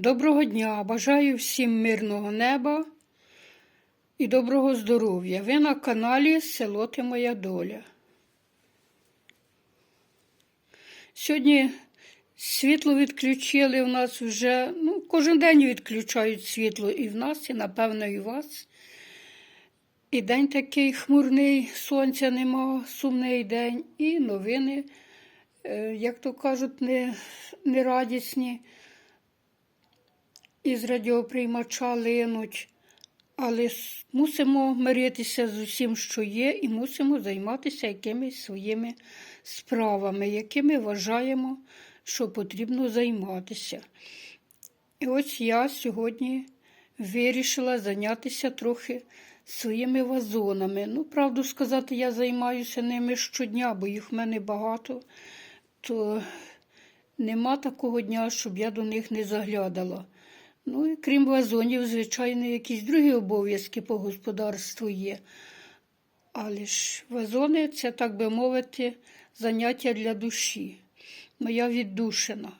Доброго дня! Бажаю всім мирного неба і доброго здоров'я. Ви на каналі Село Ти Моя Доля. Сьогодні світло відключили у нас вже, ну, кожен день відключають світло і в нас, і напевно, і в вас. І день такий хмурний, сонця нема, сумний день, і новини, е, як то кажуть, не, не радісні із радіоприймача линуть, але мусимо миритися з усім, що є, і мусимо займатися якимись своїми справами, якими вважаємо, що потрібно займатися. І ось я сьогодні вирішила зайнятися трохи своїми вазонами. Ну, правду сказати, я займаюся ними щодня, бо їх в мене багато, то нема такого дня, щоб я до них не заглядала. Ну і крім вазонів, звичайно, якісь другі обов'язки по господарству є. Але ж вазони це, так би мовити, заняття для душі. Моя віддушина.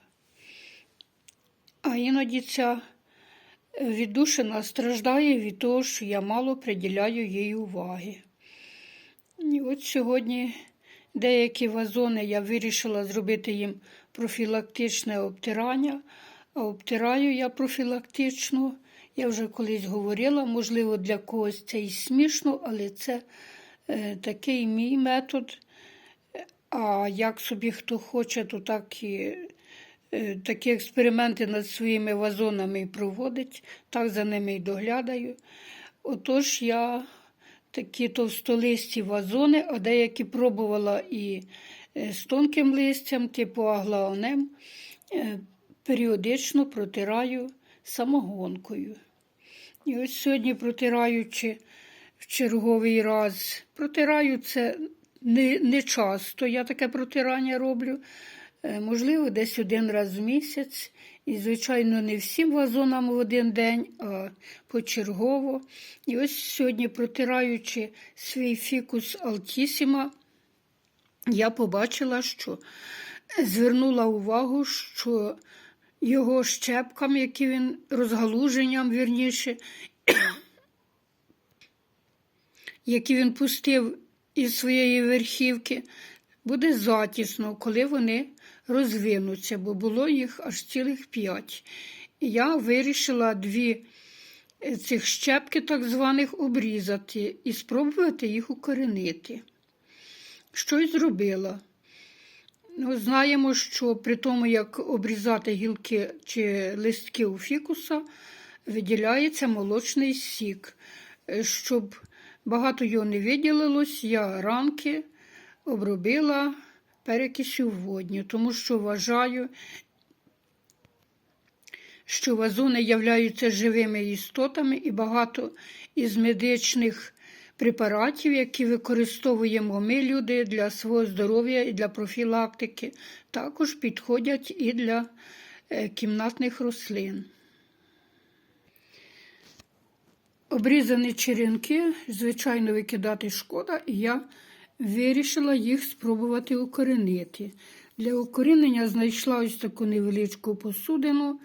А іноді ця е, віддушина страждає від того, що я мало приділяю їй уваги. І от сьогодні деякі вазони я вирішила зробити їм профілактичне обтирання, обтираю я профілактично. Я вже колись говорила, можливо, для когось це і смішно, але це е, такий мій метод. А як собі хто хоче, то так і е, такі експерименти над своїми вазонами проводить, так за ними і доглядаю. Отож, я такі товстолисті вазони, а деякі пробувала і е, з тонким листям, типу аглаонем, е, періодично протираю самогонкою. І ось сьогодні, протираючи в черговий раз, протираю це не, не часто. Я таке протирання роблю, е, можливо, десь один раз в місяць. І, звичайно, не всім вазонам в один день, а почергово. І ось сьогодні, протираючи свій фікус Алтісіма, я побачила, що звернула увагу, що його щепкам, які він розгалуженням, вірніше, які він пустив із своєї верхівки, буде затісно, коли вони розвинуться, бо було їх аж цілих п'ять. Я вирішила дві е, цих щепки, так званих, обрізати і спробувати їх укоренити. Що й зробила. Ну, знаємо, що при тому, як обрізати гілки чи листки у фікуса, виділяється молочний сік. Е, Щоб багато його не виділилось, я ранки обробила перекисю водню, тому що вважаю, що вазони являються живими істотами і багато із медичних препаратів, які використовуємо ми, люди, для свого здоров'я і для профілактики, також підходять і для е, кімнатних рослин. Обрізані черенки, звичайно, викидати шкода, і я вирішила їх спробувати укоренити. Для укорінення знайшла ось таку невеличку посудину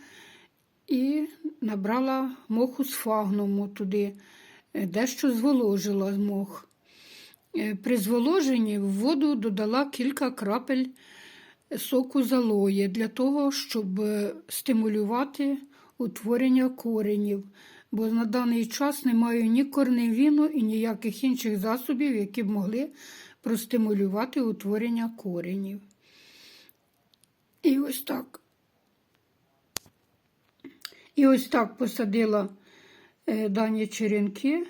і набрала моху з фагнуму туди, дещо зволожила мох. Е, При зволоженні в воду додала кілька крапель соку залої для того, щоб е, стимулювати утворення коренів. Бо на даний час не маю ні корневіну і ніяких інших засобів, які б могли простимулювати утворення коренів. І ось так. І ось так посадила е, дані черенки,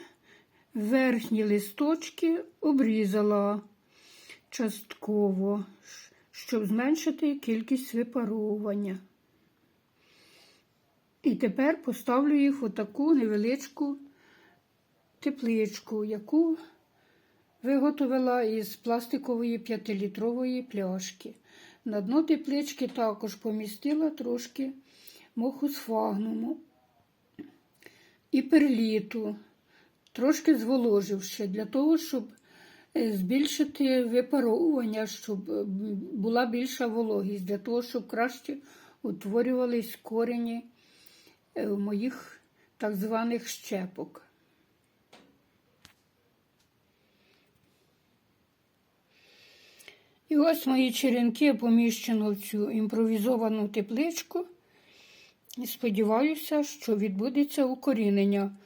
верхні листочки обрізала частково, щоб зменшити кількість випаровування. І тепер поставлю їх в таку невеличку тепличку, яку виготовила із пластикової 5-літрової пляшки. На дно теплички також помістила трошки моху з фагнуму і перліту, трошки зволоживши, для того, щоб е, збільшити випаровування, щоб е, була більша вологість, для того, щоб краще утворювались корені е, моїх так званих щепок. І ось мої черенки поміщено в цю імпровізовану тепличку. І сподіваюся, що відбудеться укорінення.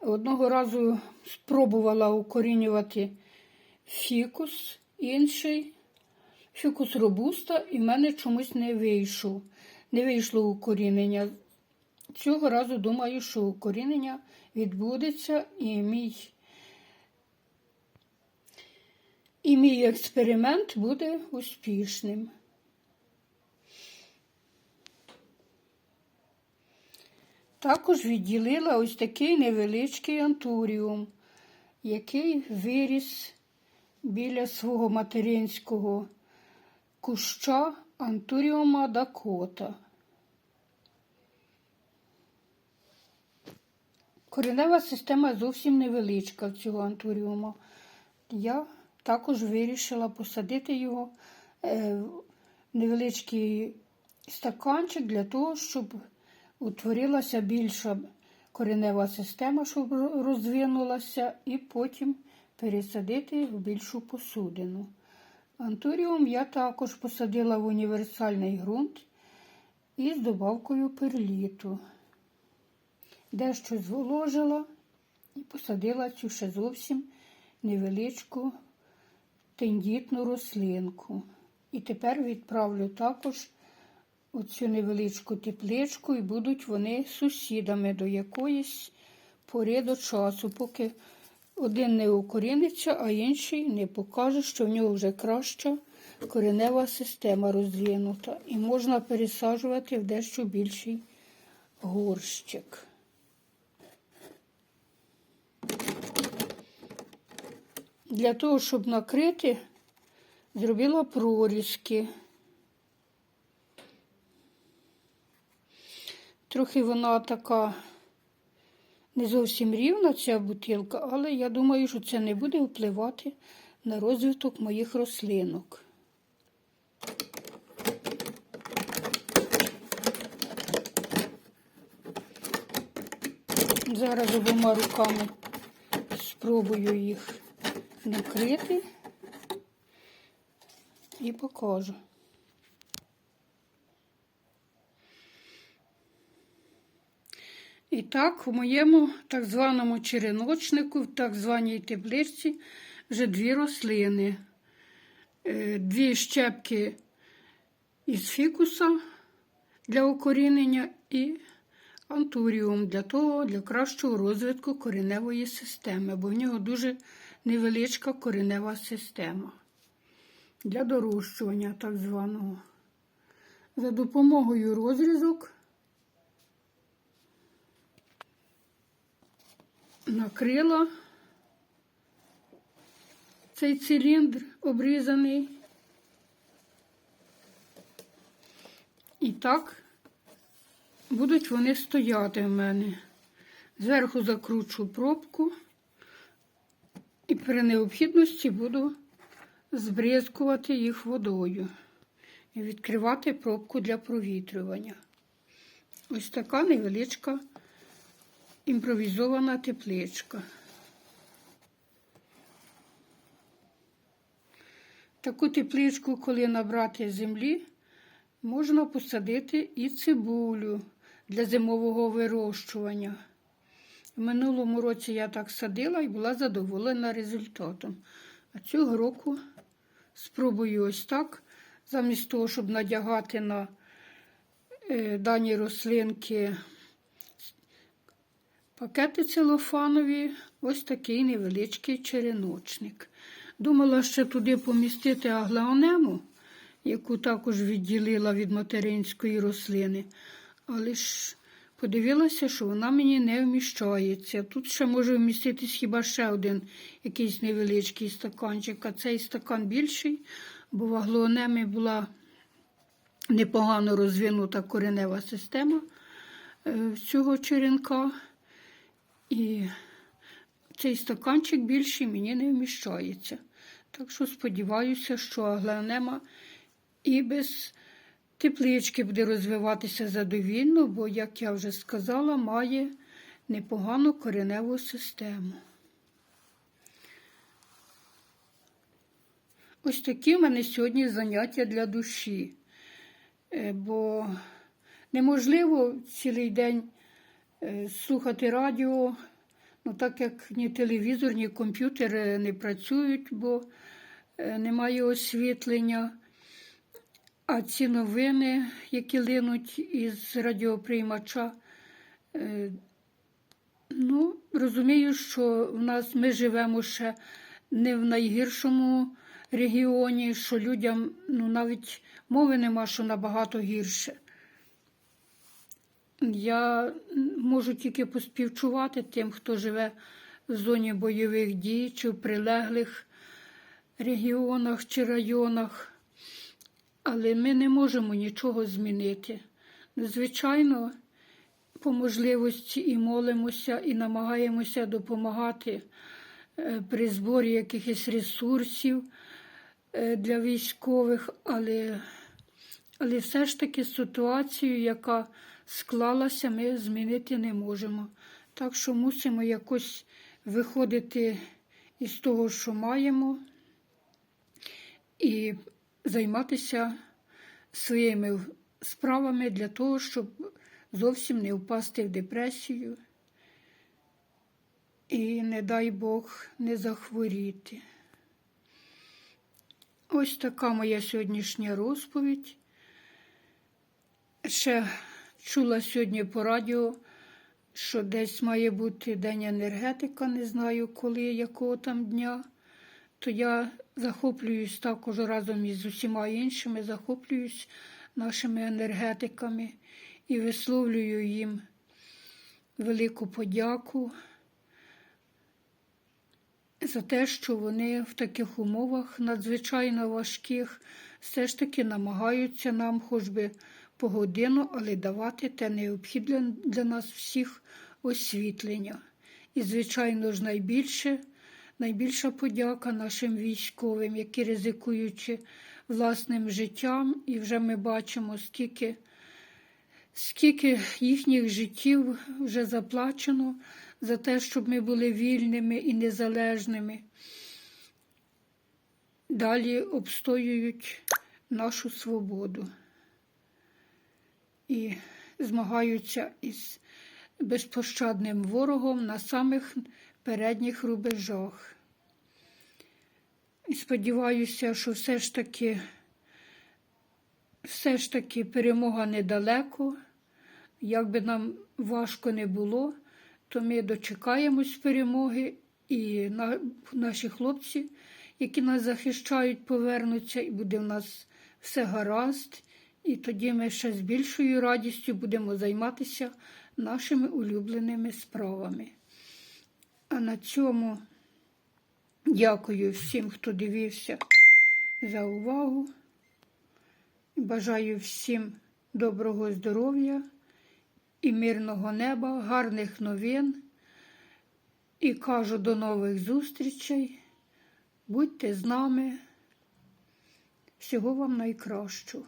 Одного разу спробувала укорінювати фікус інший, фікус робуста, і в мене чомусь не вийшов. Не вийшло укорінення. Цього разу думаю, що укорінення відбудеться і мій, і мій експеримент буде успішним. Також відділила ось такий невеличкий антуріум, який виріс біля свого материнського куща антуріума Дакота. Коренева система зовсім невеличка цього антуріума. Я також вирішила посадити його е, в невеличкий стаканчик для того, щоб утворилася більша коренева система, щоб розвинулася, і потім пересадити в більшу посудину. Антуріум я також посадила в універсальний ґрунт із добавкою перліту. Дещо зволожила і посадила цю ще зовсім невеличку тендітну рослинку. І тепер відправлю також оцю невеличку тепличку, і будуть вони сусідами до якоїсь пори до часу, поки один не укоріниться, а інший не покаже, що в нього вже краща коренева система розвинута. І можна пересаджувати в дещо більший горщик. Для того, щоб накрити, зробила прорізки. Трохи вона така не зовсім рівна, ця бутилка, але я думаю, що це не буде впливати на розвиток моїх рослинок. Зараз обома руками спробую їх накрити і покажу. І так, у моєму так званому череночнику, в так званій тепличці, вже дві рослини, Е, дві щепки із фікуса для укорінення і антуріум для того, для кращого розвитку кореневої системи, бо в нього дуже невеличка коренева система для дорощування так званого. За допомогою розрізок накрила цей циліндр обрізаний. І так будуть вони стояти в мене. Зверху закручу пробку і при необхідності буду збризкувати їх водою і відкривати пробку для провітрювання. Ось така невеличка імпровізована тепличка. Таку тепличку, коли набрати землі, можна посадити і цибулю для зимового вирощування. В минулому році я так садила і була задоволена результатом. А цього року спробую ось так, замість того, щоб надягати на е, дані рослинки пакети целофанові, ось такий невеличкий череночник. Думала ще туди помістити аглаонему, яку також відділила від материнської рослини. Але ж подивилася, що вона мені не вміщається. Тут ще може вміститись хіба ще один якийсь невеличкий стаканчик, а цей стакан більший, бо в аглаонемі була непогано розвинута коренева система е, цього черенка. І цей стаканчик більший мені не вміщається. Так що сподіваюся, що аглеонема і без Теплички буде розвиватися задовільно, бо, як я вже сказала, має непогану кореневу систему. Ось такі в мене сьогодні заняття для душі, Е, бо неможливо цілий день слухати радіо, ну так як ні телевізор, ні комп'ютер е, не працюють, бо е, немає освітлення. А ці новини, які линуть із радіоприймача, е, ну, розумію, що в нас ми живемо ще не в найгіршому регіоні, що людям ну, навіть мови нема, що набагато гірше. Я можу тільки поспівчувати тим, хто живе в зоні бойових дій чи в прилеглих регіонах чи районах. Але ми не можемо нічого змінити. Звичайно, по можливості і молимося, і намагаємося допомагати е, при зборі якихось ресурсів е, для військових, але, але все ж таки ситуацію, яка склалася, ми змінити не можемо. Так що мусимо якось виходити із того, що маємо, і займатися своїми справами для того, щоб зовсім не впасти в депресію і, не дай Бог, не захворіти. Ось така моя сьогоднішня розповідь. Ще чула сьогодні по радіо, що десь має бути День енергетика, не знаю коли, якого там дня. То я захоплююсь також разом із усіма іншими, захоплююсь нашими енергетиками і висловлюю їм велику подяку за те, що вони в таких умовах надзвичайно важких, все ж таки намагаються нам, хоч би по годину, але давати те необхідне для нас всіх освітлення. І, звичайно ж, найбільше, найбільша подяка нашим військовим, які ризикуючи власним життям, і вже ми бачимо, скільки, скільки їхніх життів вже заплачено за те, щоб ми були вільними і незалежними. Далі обстоюють нашу свободу і змагаються із безпощадним ворогом на самих передніх рубежах. І сподіваюся, що все ж таки, все ж таки перемога недалеко. Як би нам важко не було, то ми дочекаємось перемоги, і на, наші хлопці, які нас захищають, повернуться, і буде в нас все гаразд. І тоді ми ще з більшою радістю будемо займатися нашими улюбленими справами. А на цьому дякую всім, хто дивився за увагу. Бажаю всім доброго здоров'я і мирного неба, гарних новин. І кажу до нових зустрічей. Будьте з нами. Всього вам найкращого.